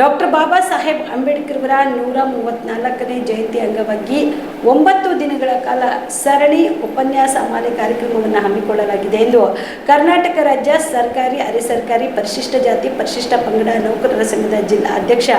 Doctor Baba Saheb Ambedkar ಅವರ ನೂರ ಮೂವತ್ನಾಲ್ಕನೇ ಜಯಂತಿ ಅಂಗವಾಗಿ ಒಂಬತ್ತು ದಿನಗಳ ಕಾಲ ಸರಣಿ ಉಪನ್ಯಾಸ ಮಾಲೆ ಕಾರ್ಯಕ್ರಮವನ್ನು ಹಮ್ಮಿಕೊಳ್ಳಲಾಗಿದೆ ಎಂದು ಕರ್ನಾಟಕ ರಾಜ್ಯ ಸರ್ಕಾರಿ ಅರೆ ಸರ್ಕಾರಿ ಪರಿಶಿಷ್ಟ ಜಾತಿ, ಪರಿಶಿಷ್ಟ ಪಂಗಡ ನೌಕರರ ಸಂಘದ ಜಿಲ್ಲಾ ಅಧ್ಯಕ್ಷ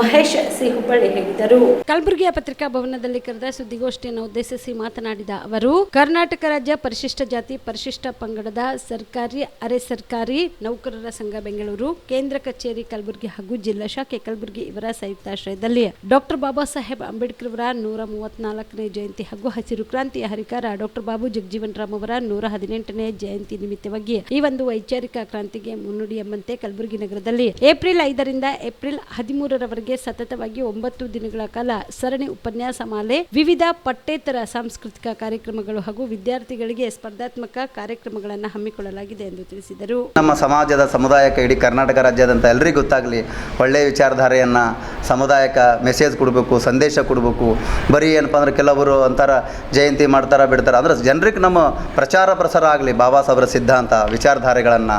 ಮಹೇಶ್ ಸಿ ಹುಬ್ಬಳ್ಳಿ ಹೇಳಿದರು. ಕಲಬುರಗಿಯ ಪತ್ರಿಕಾ ಭವನದಲ್ಲಿ ಕರೆದ ಸುದ್ದಿಗೋಷ್ಠಿಯನ್ನು ಉದ್ದೇಶಿಸಿ ಮಾತನಾಡಿದ ಅವರು, ಕರ್ನಾಟಕ ರಾಜ್ಯ ಪರಿಶಿಷ್ಟ ಜಾತಿ, ಪರಿಶಿಷ್ಟ ಪಂಗಡದ ಸರ್ಕಾರಿ ಅರೆ ಸರ್ಕಾರಿ ನೌಕರರ ಸಂಘ ಬೆಂಗಳೂರು, ಕೇಂದ್ರ ಕಚೇರಿ ಕಲಬುರಗಿ ಹಾಗೂ ಜಿಲ್ಲಾ ಶಾಖೆ ಕಲಬುರಗಿ ಇವರ ಸಂಯುಕ್ತಾಶ್ರಯದಲ್ಲಿ ಡಾಕ್ಟರ್ ಬಾಬಾ ಸಾಹೇಬ್ ಅಂಬೇಡ್ಕರ್ ಅವರ ನೂರ ಮೂವತ್ನಾಲ್ಕನೇ ಜಯಂತಿ ಹಾಗೂ ಹಸಿರು ಕ್ರಾಂತಿಯ ಹರಿಕಾರ ಡಾಕ್ಟರ್ ಬಾಬು ಜಗಜೀವನ್ ರಾಮ್ ಅವರ ನೂರ ಹದಿನೆಂಟನೇ ಜಯಂತಿ ನಿಮಿತ್ತವಾಗಿ ಈ ಒಂದು ವೈಚಾರಿಕ ಕ್ರಾಂತಿಗೆ ಮುನ್ನುಡಿ ಎಂಬಂತೆ ಕಲಬುರಗಿ ನಗರದಲ್ಲಿ ಏಪ್ರಿಲ್ ಐದರಿಂದ ಏಪ್ರಿಲ್ ಹದಿಮೂರರವರೆಗೆ ಸತತವಾಗಿ ಒಂಬತ್ತು ದಿನಗಳ ಕಾಲ ಸರಣಿ ಉಪನ್ಯಾಸ ಮಾಲೆ, ವಿವಿಧ ಪಠ್ಯೇತರ ಸಾಂಸ್ಕೃತಿಕ ಕಾರ್ಯಕ್ರಮಗಳು ಹಾಗೂ ವಿದ್ಯಾರ್ಥಿಗಳಿಗೆ ಸ್ಪರ್ಧಾತ್ಮಕ ಕಾರ್ಯಕ್ರಮಗಳನ್ನು ಹಮ್ಮಿಕೊಳ್ಳಲಾಗಿದೆ ಎಂದು ತಿಳಿಸಿದರು. ನಮ್ಮ ಸಮಾಜದ ಸಮುದಾಯಕ್ಕೆ ಇಡೀ ಕರ್ನಾಟಕ ರಾಜ್ಯದಂತ ಎಲ್ಲರಿಗೂ ಗೊತ್ತಾಗಲಿ ಒಳ್ಳೆಯ ವಿಚಾರಧಾರೆಯನ್ನು ಸಮುದಾಯಕ್ಕೆ ಮೆಸೇಜ್ ಕೊಡಬೇಕು, ಸಂದೇಶ ಕೊಡಬೇಕು. ಬರೀ ಏನಪ್ಪ ಅಂದ್ರೆ ಕೆಲವರು ಅಂತಾರ, ಜಯಂತಿ ಮಾಡ್ತಾರೆ, ಬಿಡ್ತಾರೆ. ಅಂದ್ರೆ ಜನರಿಗೆ ನಮ್ಮ ಪ್ರಚಾರ ಪ್ರಸಾರ ಆಗಲಿ, ಬಾಬಾ ಸಾಹೇಬ್ರ ಸಿದ್ಧಾಂತ ವಿಚಾರಧಾರೆಗಳನ್ನು.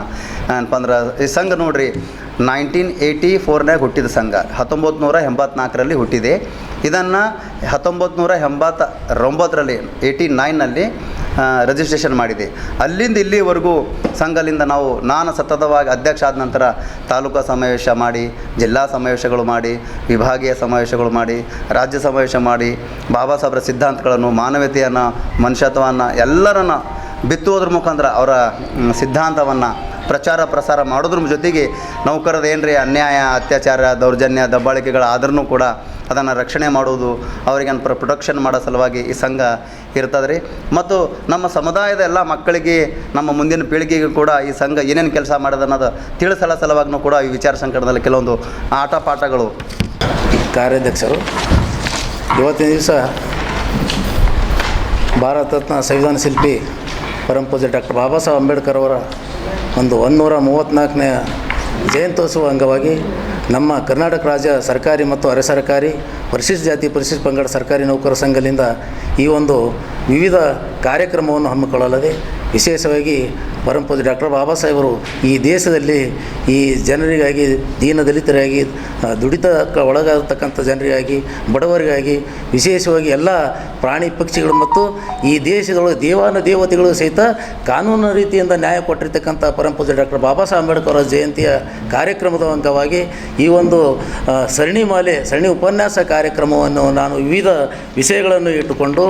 ಏನಪ್ಪ ಅಂದ್ರೆ ಈ ಸಂಘ ನೋಡ್ರಿ ನೈನ್ಟೀನ್ ಏಯ್ಟಿ ಫೋರ್ನಾಗ ಹುಟ್ಟಿದ ಸಂಘ. ಹತ್ತೊಂಬತ್ತು ನೂರ ಎಂಬತ್ನಾಲ್ಕರಲ್ಲಿ ಹುಟ್ಟಿದೆ. ಇದನ್ನು ಹತ್ತೊಂಬತ್ತು ನೂರ ಎಂಬತ್ತೊಂಬತ್ತರಲ್ಲಿ ಏಯ್ಟಿ ನೈನಲ್ಲಿ ರಿಜಿಸ್ಟ್ರೇಷನ್ ಮಾಡಿದೆ. ಅಲ್ಲಿಂದ ಇಲ್ಲಿವರೆಗೂ ಸಂಘದಿಂದ ನಾವು ನಾನು ಸತತವಾಗಿ ಅಧ್ಯಕ್ಷ ಆದ ನಂತರ ತಾಲೂಕಾ ಸಮಾವೇಶ ಮಾಡಿ, ಜಿಲ್ಲಾ ಸಮಾವೇಶಗಳು ಮಾಡಿ, ವಿಭಾಗೀಯ ಸಮಾವೇಶಗಳು ಮಾಡಿ, ರಾಜ್ಯ ಸಮಾವೇಶ ಮಾಡಿ, ಬಾಬಾ ಸಾಹೇಬ್ರ ಸಿದ್ಧಾಂತಗಳನ್ನು, ಮಾನವೀಯತೆಯನ್ನು, ಮನುಷ್ಯತ್ವವನ್ನು ಎಲ್ಲರನ್ನು ಬಿತ್ತುವುದ್ರ ಮುಖಾಂತರ ಅವರ ಸಿದ್ಧಾಂತವನ್ನು ಪ್ರಚಾರ ಪ್ರಸಾರ ಮಾಡೋದ್ರ ಜೊತೆಗೆ ನೌಕರದ ರೀ ಅನ್ಯಾಯ, ಅತ್ಯಾಚಾರ, ದೌರ್ಜನ್ಯ ದಬ್ಬಾಳಿಕೆಗಳಾದ್ರೂ ಕೂಡ ಅದನ್ನು ರಕ್ಷಣೆ ಮಾಡುವುದು ಅವರಿಗೆ ಪ್ರ ಪ್ರೊಟೆಕ್ಷನ್ ಮಾಡೋ ಸಲುವಾಗಿ ಈ ಸಂಘ ಇರ್ತದೆ ರೀ ಮತ್ತು ನಮ್ಮ ಸಮುದಾಯದ ಎಲ್ಲ ಮಕ್ಕಳಿಗೆ, ನಮ್ಮ ಮುಂದಿನ ಪೀಳಿಗೆಗೂ ಕೂಡ ಈ ಸಂಘ ಏನೇನು ಕೆಲಸ ಮಾಡೋದು ಅನ್ನೋದು ತಿಳಿಸಲ ಸಲುವಾಗಿನೂ ಕೂಡ ಈ ವಿಚಾರ ಸಂಕಟದಲ್ಲಿ ಕೆಲವೊಂದು ಆಟ ಪಾಠಗಳು. ಕಾರ್ಯಾಧ್ಯಕ್ಷರು ಇವತ್ತಿನ ದಿವಸ ಭಾರತ ರತ್ನ ಸಂವಿಧಾನ ಶಿಲ್ಪಿ ಪರಂಪೂಜೆ ಡಾಕ್ಟರ್ ಬಾಬಾ ಸಾಹೇಬ್ ಅಂಬೇಡ್ಕರ್ ಅವರ ಒಂದು ಒಂದುನೂರ ಮೂವತ್ತ್ನಾಲ್ಕನೇ ಜಯಂತ್ಯೋತ್ಸವ ಅಂಗವಾಗಿ ನಮ್ಮ ಕರ್ನಾಟಕ ರಾಜ್ಯ ಸರ್ಕಾರಿ ಮತ್ತು ಅರೆ ಸರ್ಕಾರಿ, ಪರಿಶಿಷ್ಟ ಜಾತಿ, ಪರಿಶಿಷ್ಟ ಪಂಗಡ ಸರ್ಕಾರಿ ನೌಕರ ಸಂಘದಿಂದ ಈ ಒಂದು ವಿವಿಧ ಕಾರ್ಯಕ್ರಮವನ್ನು ಹಮ್ಮಿಕೊಳ್ಳಲಿದೆ ವಿಶೇಷವಾಗಿ ಪರಮ ಪೂಜ್ಯ ಡಾಕ್ಟರ್ ಬಾಬಾ ಸಾಹೇಬರು ಈ ದೇಶದಲ್ಲಿ ಈ ಜನರಿಗಾಗಿ ದೀನ ದಲಿತರಾಗಿ ದುಡಿತಕ್ಕೆ ಒಳಗಾಗತಕ್ಕಂಥ ಜನರಿಗಾಗಿ, ಬಡವರಿಗಾಗಿ, ವಿಶೇಷವಾಗಿ ಎಲ್ಲ ಪ್ರಾಣಿ ಪಕ್ಷಿಗಳು ಮತ್ತು ಈ ದೇಶದೊಳಗೆ ದೇವಾನು ದೇವತೆಗಳು ಸಹಿತ ಕಾನೂನು ರೀತಿಯಿಂದ ನ್ಯಾಯ ಕೊಟ್ಟಿರ್ತಕ್ಕಂಥ ಪರಂಪೂಜೆ ಡಾಕ್ಟರ್ ಬಾಬಾ ಸಾಹೇಬ್ ಅಂಬೇಡ್ಕರ್ ಜಯಂತಿಯ ಕಾರ್ಯಕ್ರಮದ ಅಂಗವಾಗಿ ಈ ಒಂದು ಸರಣಿ ಮಾಲೆ, ಸರಣಿ ಉಪನ್ಯಾಸ ಕಾರ್ಯಕ್ರಮವನ್ನು ನಾನು ವಿವಿಧ ವಿಷಯಗಳನ್ನು ಇಟ್ಟುಕೊಂಡು,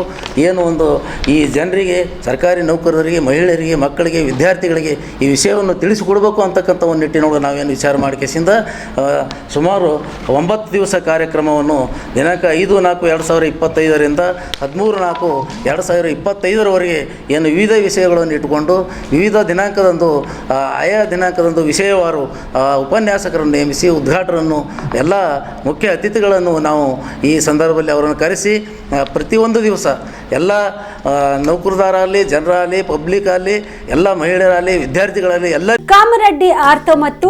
ಏನು ಒಂದು ಈ ಜನರಿಗೆ, ಸರ್ಕಾರಿ ನೌಕರರಿಗೆ, ಮಹಿಳೆಯರಿಗೆ, ಮಕ್ಕಳಿಗೆ ವಿದ್ಯಾರ್ಥಿಗಳಿಗೆ ಈ ವಿಷಯವನ್ನು ತಿಳಿಸಿಕೊಡಬೇಕು ಅಂತಕ್ಕಂಥ ಒಂದು ನಿಟ್ಟಿನೊಳಗೆ ನಾವೇನು ವಿಚಾರ ಮಾಡಿಕೆಸಿಂದ ಸುಮಾರು ಒಂಬತ್ತು ದಿವಸ ಕಾರ್ಯಕ್ರಮವನ್ನು ದಿನಾಂಕ ಐದು, ನಾಲ್ಕು, ಎರಡು ಸಾವಿರ ಇಪ್ಪತ್ತೈದರಿಂದ ಹದಿಮೂರು, ನಾಲ್ಕು, ಎರಡು ಸಾವಿರ ಇಪ್ಪತ್ತೈದರವರೆಗೆ ಏನು ವಿವಿಧ ವಿಷಯಗಳನ್ನು ಇಟ್ಟುಕೊಂಡು, ವಿವಿಧ ದಿನಾಂಕದಂದು ಆಯಾ ದಿನಾಂಕದಂದು ವಿಷಯವಾರು ಉಪನ್ಯಾಸಕರನ್ನು ನೇಮಿಸಿ ಉದ್ಘಾಟನನ್ನು, ಎಲ್ಲ ಮುಖ್ಯ ಅತಿಥಿಗಳನ್ನು ನಾವು ಈ ಸಂದರ್ಭದಲ್ಲಿ ಅವರನ್ನು ಕರೆಸಿ ಪ್ರತಿಯೊಂದು ದಿವಸ ಎಲ್ಲ ನೌಕರದಾರ ಆಗಲಿ ಜನರಾಗಲಿ, ಪಬ್ಲಿಕ್ ಆಗಲಿ, ಎಲ್ಲ ಮಹಿಳೆಯರಾಗಲಿ ವಿದ್ಯಾರ್ಥಿಗಳಲ್ಲಿ ಎಲ್ಲ ಕಾಮರೆಡ್ಡಿ ಆರ್ತ ಮತ್ತು